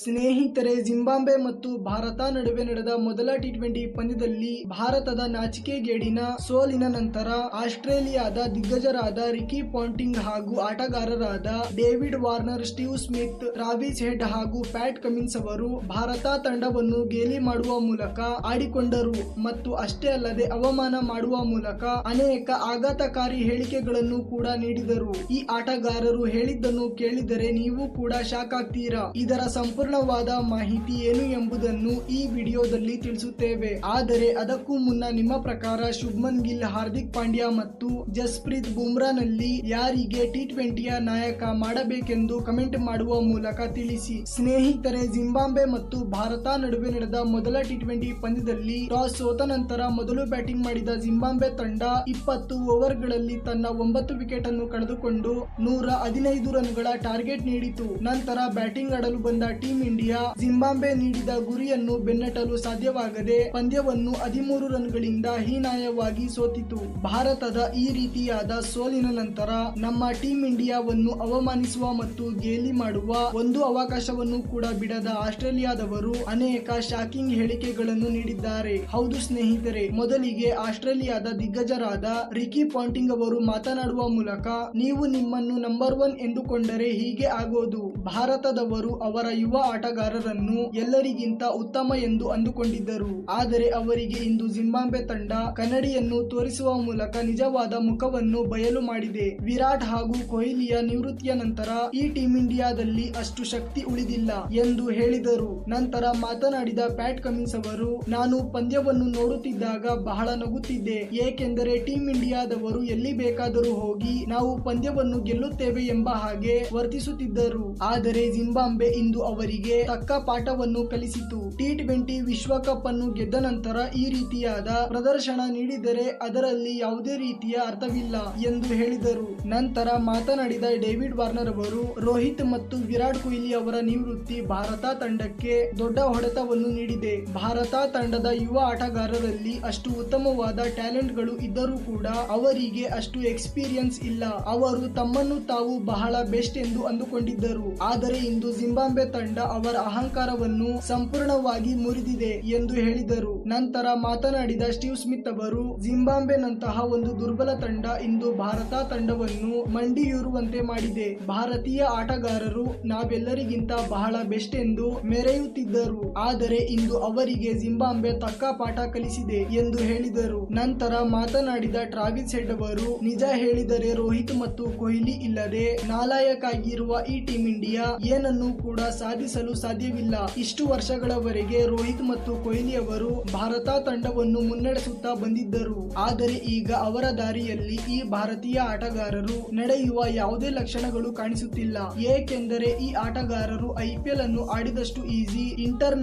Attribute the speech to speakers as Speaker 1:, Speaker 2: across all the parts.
Speaker 1: ಸ್ನೇಹಿತರೆ, ಜಿಂಬಾಂಬೆ ಮತ್ತು ಭಾರತ ನಡುವೆ ನಡೆದ ಮೊದಲ ಟಿ ಟ್ವೆಂಟಿ ಪಂದ್ಯದಲ್ಲಿ ಭಾರತದ ನಾಚಿಕೆಗೇಡಿನ ಸೋಲಿನ ನಂತರ ಆಸ್ಟ್ರೇಲಿಯಾದ ದಿಗ್ಗಜರಾದ ರಿಕಿ ಪಾಂಟಿಂಗ್ ಹಾಗೂ ಆಟಗಾರರಾದ David Warner, Steve Smith Travis Head ಹಾಗೂ ಪ್ಯಾಟ್ ಕಮಿನ್ಸ್ ಅವರು ಭಾರತ ತಂಡವನ್ನು ಗೇಲಿ ಮಾಡುವ ಮೂಲಕ ಆಡಿಕೊಂಡರು ಮತ್ತು ಅಷ್ಟೇ ಅಲ್ಲದೆ ಅವಮಾನ ಮಾಡುವ ಮೂಲಕ ಅನೇಕ ಆಘಾತಕಾರಿ ಹೇಳಿಕೆಗಳನ್ನು ಕೂಡ ನೀಡಿದರು. ಈ ಆಟಗಾರರು ಹೇಳಿದ್ದನ್ನು ಕೇಳಿದರೆ ನೀವು ಕೂಡ ಶಾಕ್ ಆಗ್ತೀರಾ? ಇದರ ಸಂಪೂರ್ಣವಾದ ಮಾಹಿತಿ ಏನು ಎಂಬುದನ್ನು ಈ ವಿಡಿಯೋದಲ್ಲಿ ತಿಳಿಸುತ್ತೇವೆ. ಆದರೆ ಅದಕ್ಕೂ ಮುನ್ನ ನಿಮ್ಮ ಪ್ರಕಾರ ಶುಭ್ಮನ್ ಗಿಲ್, ಹಾರ್ದಿಕ್ ಪಾಂಡ್ಯ ಮತ್ತು ಜಸ್ಪ್ರೀತ್ ಬುಮ್ರಾನಲ್ಲಿ ಯಾರಿಗೆ ಟಿ ಟ್ವೆಂಟಿಯ ನಾಯಕ ಮಾಡಬೇಕೆಂದು ಕಮೆಂಟ್ ಮಾಡುವ ಮೂಲಕ ತಿಳಿಸಿ. ಸ್ನೇಹಿತರೆ ಜಿಂಬಾಬ್ವೆ ಮತ್ತು ಭಾರತ ನಡುವೆ ನಡೆದ ಮೊದಲ ಟಿ ಟ್ವೆಂಟಿ ಪಂದ್ಯದಲ್ಲಿ ಟಾಸ್ ಸೋತ ನಂತರ ಮೊದಲು ಬ್ಯಾಟಿಂಗ್ ಮಾಡಿದ ಜಿಂಬಾಬ್ವೆ ತಂಡ ಇಪ್ಪತ್ತು ಓವರ್ಗಳಲ್ಲಿ ತನ್ನ ಒಂಬತ್ತು ವಿಕೆಟ್ ಅನ್ನು ಕಳೆದುಕೊಂಡು ನೂರ ಹದಿನೈದು ರನ್ಗಳ ಟಾರ್ಗೆಟ್ ನೀಡಿತು. ನಂತರ ಬ್ಯಾಟಿಂಗ್ ಆಡಲು ಬಂದ ಟೀಂ ಇಂಡಿಯಾ ಜಿಂಬಾಬ್ವೆ ನೀಡಿದ ಗುರಿಯನ್ನು ಬೆನ್ನಟ್ಟಲು ಸಾಧ್ಯವಾಗದೆ ಪಂದ್ಯವನ್ನು ಹದಿಮೂರು ರನ್ಗಳಿಂದ ಹೀನಾಯವಾಗಿ ಸೋತಿತು. ಭಾರತದ ಈ ರೀತಿಯಾದ ಸೋಲಿನ ನಂತರ ನಮ್ಮ ಟೀಂ ಇಂಡಿಯಾವನ್ನು ಅವಮಾನಿಸುವ ಮತ್ತು ಗೇಲಿ ಮಾಡುವ ಒಂದು ಅವಕಾಶವನ್ನು ಕೂಡ ಬಿಡದ ಆಸ್ಟ್ರೇಲಿಯಾದವರು ಅನೇಕ ಶಾಕಿಂಗ್ ಹೇಳಿಕೆಗಳನ್ನು ನೀಡಿದ್ದಾರೆ. ಹೌದು ಸ್ನೇಹಿತರೆ, ಮೊದಲಿಗೆ ಆಸ್ಟ್ರೇಲಿಯಾದ ದಿಗ್ಗಜರಾದ ರಿಕಿ ಪಾಂಟಿಂಗ್ ಅವರು ಮಾತನಾಡುವ ಮೂಲಕ ನೀವು ನಿಮ್ಮನ್ನು ನಂಬರ್ ಒನ್ ಎಂದುಕೊಂಡರೆ ಹೀಗೆ ಆಗೋದು. ಭಾರತದವರು ಅವರ ಯುವ ಆಟಗಾರರನ್ನು ಎಲ್ಲರಿಗಿಂತ ಉತ್ತಮ ಎಂದು ಅಂದುಕೊಂಡಿದ್ದರು. ಆದರೆ ಅವರಿಗೆ ಇಂದು ಜಿಂಬಾಬ್ವೆ ತಂಡ ಕನ್ನಡಿಯನ್ನು ತೋರಿಸುವ ಮೂಲಕ ನಿಜವಾದ ಮುಖವನ್ನು ಬಯಲು ಮಾಡಿದೆ. ವಿರಾಟ್ ಹಾಗೂ ಕೊಹ್ಲಿಯ ನಿವೃತ್ತಿಯ ನಂತರ ಈ ಟೀಂ ಇಂಡಿಯಾದಲ್ಲಿ ಅಷ್ಟು ಶಕ್ತಿ ಉಳಿದಿಲ್ಲ ಎಂದು ಹೇಳಿದರು. ನಂತರ ಮಾತನಾಡಿದ ಪ್ಯಾಟ್ ಕಮಿನ್ಸ್ ಅವರು, ನಾನು ಪಂದ್ಯವನ್ನು ನೋಡುತ್ತಿದ್ದಾಗ ಬಹಳ ನಗುತ್ತಿದ್ದೆ. ಏಕೆಂದರೆ ಟೀಂ ಇಂಡಿಯಾದವರು ಎಲ್ಲಿ ಬೇಕಾದರೂ ಹೋಗಿ ನಾವು ಪಂದ್ಯವನ್ನು ಗೆಲ್ಲುತ್ತೇವೆ ಎಂಬ ಹಾಗೆ ವರ್ತಿಸುತ್ತಿದ್ದರು. ಆದರೆ ಜಿಂಬಾಂಬೆ ಇಂದು ಅವರಿಗೆ ತಕ್ಕ ಪಾಠವನ್ನು ಕಲಿಸಿತು. ಟಿ ಟ್ವೆಂಟಿ ವಿಶ್ವಕಪ್ ಅನ್ನು ಗೆದ್ದ ನಂತರ ಈ ರೀತಿಯಾದ ಪ್ರದರ್ಶನ ನೀಡಿದರೆ ಅದರಲ್ಲಿ ಯಾವುದೇ ರೀತಿಯ ಅರ್ಥವಿಲ್ಲ ಎಂದು ಹೇಳಿದರು. ನಂತರ ಮಾತನಾಡಿದ ಡೇವಿಡ್ ವಾರ್ನರ್ ಅವರು, ರೋಹಿತ್ ಮತ್ತು ವಿರಾಟ್ ಕೊಹ್ಲಿ ಅವರ ನಿವೃತ್ತಿ ಭಾರತ ತಂಡಕ್ಕೆ ದೊಡ್ಡ ಹೊಡೆತವನ್ನು ನೀಡಿದೆ. ಭಾರತ ತಂಡದ ಯುವ ಆಟಗಾರರಲ್ಲಿ ಅಷ್ಟು ಉತ್ತಮವಾದ ಟ್ಯಾಲೆಂಟ್ಗಳು ಇದ್ದರೂ ಕೂಡ ಅವರಿಗೆ ಅಷ್ಟು ಎಕ್ಸ್ಪೀರಿಯನ್ಸ್ ಇಲ್ಲ. ಅವರು ತಮ್ಮನ್ನು ತಾವು ಬಹಳ ಬೆಸ್ಟ್ ಎಂದು ಅಂದುಕೊಂಡಿದ್ದರು. ಆದರೆ ಇಂದು ಜಿಂಬಾಬ್ವೆ ತಂಡ ಅವರ ಅಹಂಕಾರವನ್ನು ಸಂಪೂರ್ಣವಾಗಿ ಮುರಿದಿದೆ ಎಂದು ಹೇಳಿದರು. ನಂತರ ಮಾತನಾಡಿದ ಸ್ಟೀವ್ ಸ್ಮಿತ್ ಅವರು, ಜಿಂಬಾಬ್ವೆನಂತಹ ಒಂದು ದುರ್ಬಲ ತಂಡ ಇಂದು ಭಾರತ ತಂಡವನ್ನು ಮಂಡಿಯೂರುವಂತೆ ಮಾಡಿದೆ. ಭಾರತೀಯ ಆಟಗಾರರು ನಾವೆಲ್ಲರಿಗಿಂತ ಬಹಳ ಬೆಸ್ಟ್ ಎಂದು ಮೆರೆಯುತ್ತಿದ್ದರು. ಆದರೆ ಇಂದು ಅವರಿಗೆ ಜಿಂಬಾಬ್ವೆ ತಕ್ಕ ಪಾಠ ಕಲಿಸಿದೆ ಎಂದು ಹೇಳಿದರು. ನಂತರ ಮಾತನಾಡಿದ ಟ್ರಾವಿಸ್ ಹೆಡ್ ಅವರು, ನಿಜ ಹೇಳಿದರೆ ರೋಹಿತ್ ಮತ್ತು ಕೊಹ್ಲಿ ಇಲ್ಲದೆ ನಾಲಾಯಕ್ಕಾಗಿರುವ ಈ ಟೀಂ ಇಂಡಿಯಾ ಏನನ್ನು ಕೂಡ ಸಾಧಿಸಲು ಸಾಧ್ಯವಿಲ್ಲ. ಇಷ್ಟು ವರ್ಷಗಳವರೆಗೆ ರೋಹಿತ್ ಮತ್ತು ಕೊಹ್ಲಿ ಅವರು ಭಾರತ ತಂಡವನ್ನು ಮುನ್ನಡೆಸುತ್ತಾ ಬಂದಿದ್ದರು. ಆದರೆ ಈಗ ಅವರ ದಾರಿಯಲ್ಲಿ ಈ ಭಾರತೀಯ ಆಟಗಾರರು ನಡೆಯುವ ಯಾವುದೇ ಲಕ್ಷಣಗಳು ಕಾಣಿಸುತ್ತಿಲ್ಲ. ಏಕೆಂದರೆ ಈ ಆಟಗಾರರು ಐಪಿಎಲ್ ಅನ್ನು ಆಡಿದಷ್ಟು ಈಸಿ ಇಂಟರ್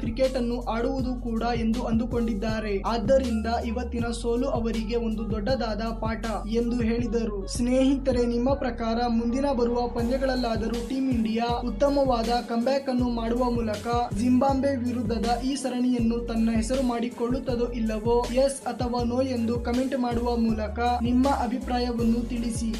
Speaker 1: ಕ್ರಿಕೆಟ್ ಅನ್ನು ಆಡುವುದು ಕೂಡ ಎಂದು ಅಂದುಕೊಂಡಿದ್ದಾರೆ. ಆದ್ದರಿಂದ ಇವತ್ತಿನ ಸೋಲು ಅವರಿಗೆ ಒಂದು ದೊಡ್ಡದಾದ ಪಾಠ ಎಂದು ಹೇಳಿದರು. ಸ್ನೇಹಿತರೆ, ನಿಮ್ಮ ಪ್ರಕಾರ ಮುಂದಿನ ಬರುವ ಪಂದ್ಯಗಳಲ್ಲಾದರೂ ಟೀಂ ಇಂಡಿಯಾ ಉತ್ತಮವಾದ ಕಂಬ್ಯಾಕ್ ಅನ್ನು ಮಾಡುವ ಮೂಲಕ ಜಿಂಬಾಂಬೆ ವಿರುದ್ಧದ ಈ ಸರಣಿಯನ್ನು ತನ್ನ ಹೆಸರು ಮಾಡಿಕೊಳ್ಳುತ್ತದೋ ಇಲ್ಲವೋ ಎಸ್ ಅಥವಾ ನೋ ಎಂದು ಕಮೆಂಟ್ ಮಾಡುವ ಮೂಲಕ ನಿಮ್ಮ ಅಭಿಪ್ರಾಯವನ್ನು ತಿಳಿಸಿ.